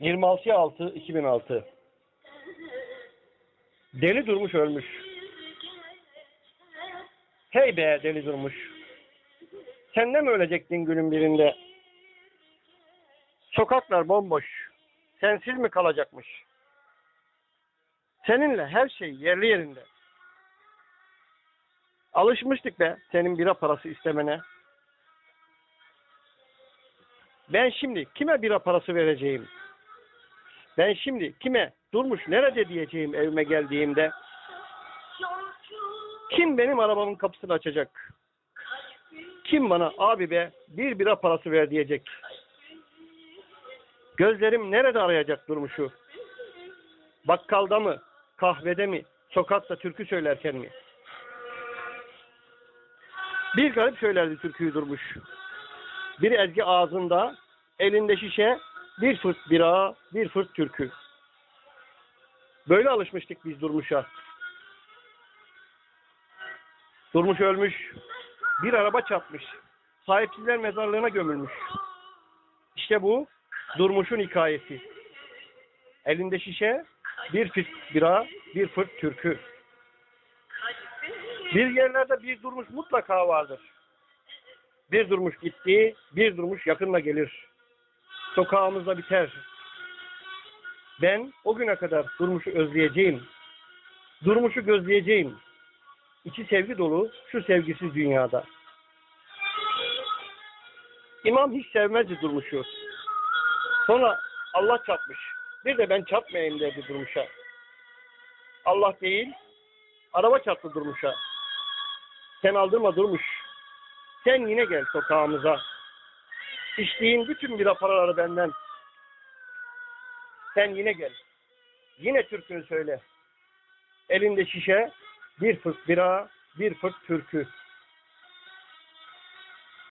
26 6 2006 Deli durmuş ölmüş. Hey be deli durmuş. Sen de mi ölecektin günün birinde? Sokaklar bomboş. Sensiz mi kalacakmış? Seninle her şey yerli yerinde. Alışmıştık be senin bira parası istemene. Ben şimdi kime bira parası vereceğim? Ben şimdi kime durmuş nerede diyeceğim evime geldiğimde? Kim benim arabamın kapısını açacak? Kim bana abi be bir bira parası ver diyecek? Gözlerim nerede arayacak durmuşu? Bakkalda mı? Kahvede mi? Sokakta türkü söylerken mi? Bir garip söylerdi türküyü durmuş. Bir ezgi ağzında, elinde şişe, bir fırt bira, bir fırt türkü. Böyle alışmıştık biz Durmuş'a. Durmuş ölmüş, bir araba çarpmış, sahipsizler mezarlığına gömülmüş. İşte bu Durmuş'un hikayesi. Elinde şişe, bir fırt bira, bir fırt türkü. Bir yerlerde bir durmuş mutlaka vardır. Bir durmuş gitti, bir durmuş yakınla gelir. Sokağımızda biter. Ben o güne kadar durmuşu özleyeceğim. Durmuşu gözleyeceğim. İçi sevgi dolu şu sevgisiz dünyada. İmam hiç sevmezdi durmuşu. Sonra Allah çarpmış. Bir de ben çarpmayayım dedi durmuşa. Allah değil, araba çarptı durmuşa. Sen aldırma durmuş. Sen yine gel sokağımıza. İçtiğin bütün bira paraları benden. Sen yine gel. Yine türkünü söyle. Elinde şişe, bir fırt bira, bir fırt türkü.